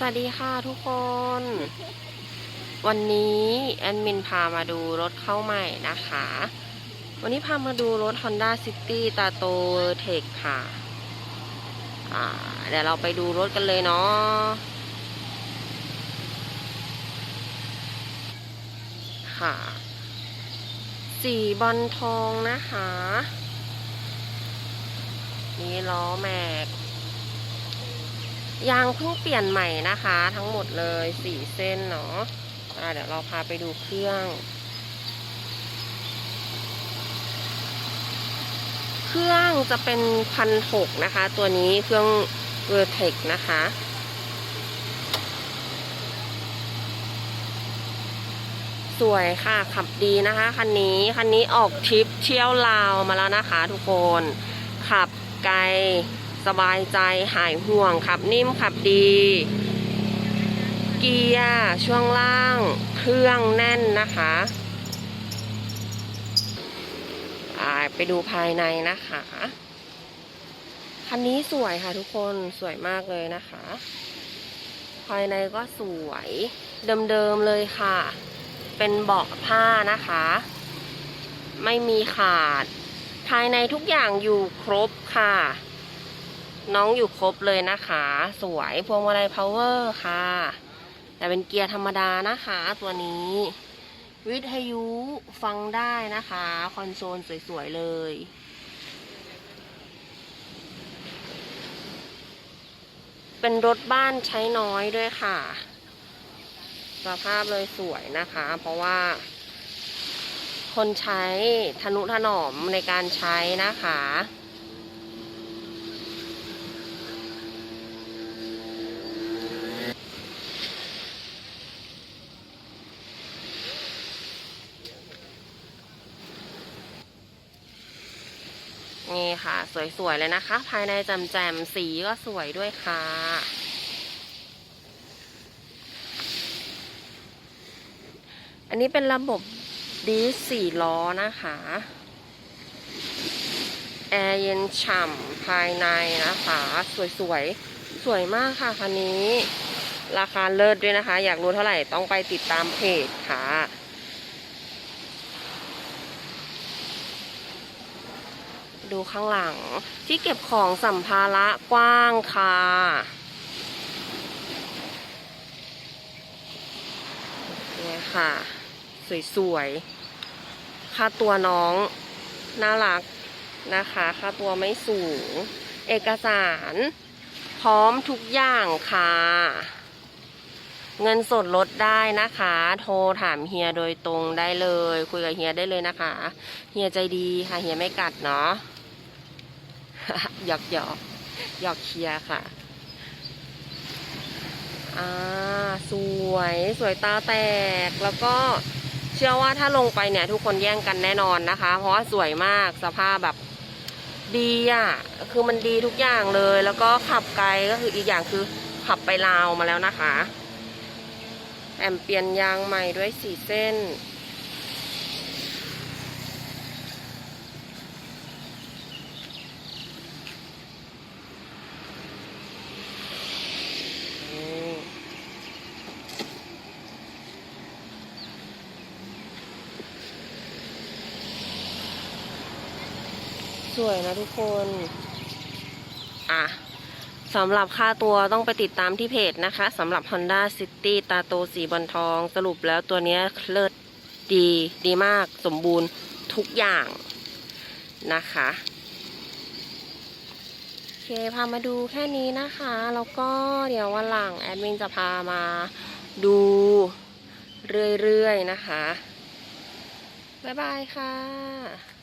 สวัสดีค่ะทุกคน วันนี้แอดมินพามาดูรถเข้าใหม่นะคะ วันนี้พามาดูรถ Honda City ตาโตเทคค่ะอ่าเดี๋ยวเราไปดูรถกันเลยเนาะค่ะ สีบอลทองนะคะ นี่ล้อแม็ก ยางเพิ่งเปลี่ยนใหม่นะคะ ทั้งหมดเลยสี่เส้นเนาะเดี๋ยวเราพาไปดูเครื่อง เครื่องจะเป็นพันหกนะคะ ตัวนี้เครื่องเวอร์เทคนะคะสวยค่ะขับดีนะคะคันนี้คันนี้ออกทริปเที่ยวลาวมาแล้วนะคะทุกคน ขับไกล สบายใจหายห่วงขับนิ่มขับดี เกียร์ช่วงล่าง เครื่องแน่นนะคะไปดูภายในนะคะ คันนี้สวยค่ะทุกคนสวยมากเลยนะคะ ภายในก็สวยเดิมๆเลยค่ะ เป็นเบาะผ้านะคะ ไม่มีขาด ภายในทุกอย่างอยู่ครบค่ะ น้องอยู่ครบเลยนะคะ สวยพวงมาลัยพาวเวอร์ค่ะ แต่เป็นเกียร์ธรรมดานะคะตัวนี้ วิทยุฟังได้นะคะ คอนโซลสวย ๆ เลย เป็นรถบ้านใช้น้อยด้วยค่ะ สภาพเลยสวยนะคะ เพราะว่า คนใช้ทนุถนอมในการใช้นะคะ นี่ค่ะ สวยๆเลยนะคะ ภายในแจมๆสีก็สวยด้วยค่ะอันนี้เป็นระบบดีสี่ล้อนะคะ แอร์เย็นฉ่ำภายในนะคะ สวยๆสวยมากค่ะคันนี้ ราคาเลิศด้วยนะคะ อยากรู้เท่าไหร่ต้องไปติดตามเพจค่ะ ดูข้างหลัง ที่เก็บของสัมภาระกว้างค่ะเนี่ยค่ะ สวยๆ ค่าตัวน้อง น่ารักนะคะ ค่าตัวไม่สูง เอกสาร พร้อมทุกอย่างค่ะ เงินสดลดได้นะคะ โทรถามเฮียโดยตรงได้เลย คุยกับเฮียได้เลยนะคะ เฮียใจดีค่ะ เฮียไม่กัดเนาะ หยอกหยอกหยอกเชียค่ะ อ่า สวยสวยตาแตกแล้วก็เชื่อว่าถ้าลงไปเนี่ย ทุกคนแย่งกันแน่นอนนะคะ เพราะว่าสวยมากสภาพแบบดีอะ คือมันดีทุกอย่างเลย แล้วก็ขับไกลก็คืออีกอย่างคือขับไปลาวมาแล้วนะคะ แอมเปลี่ยนยางใหม่ด้วยสี่เส้น สวยนะทุกคน อะสำหรับค่าตัวต้องไปติดตามที่เพจนะคะสำหรับ Honda City ตาโตสีบอลทอง สรุปแล้วตัวนี้เลิศดีดีมากสมบูรณ์ทุกอย่างนะคะโอเคพามาดูแค่นี้นะคะ แล้วก็เดี๋ยววันหลังแอดมินจะพามาดูเรื่อยๆนะคะ บ๊ายบายค่ะ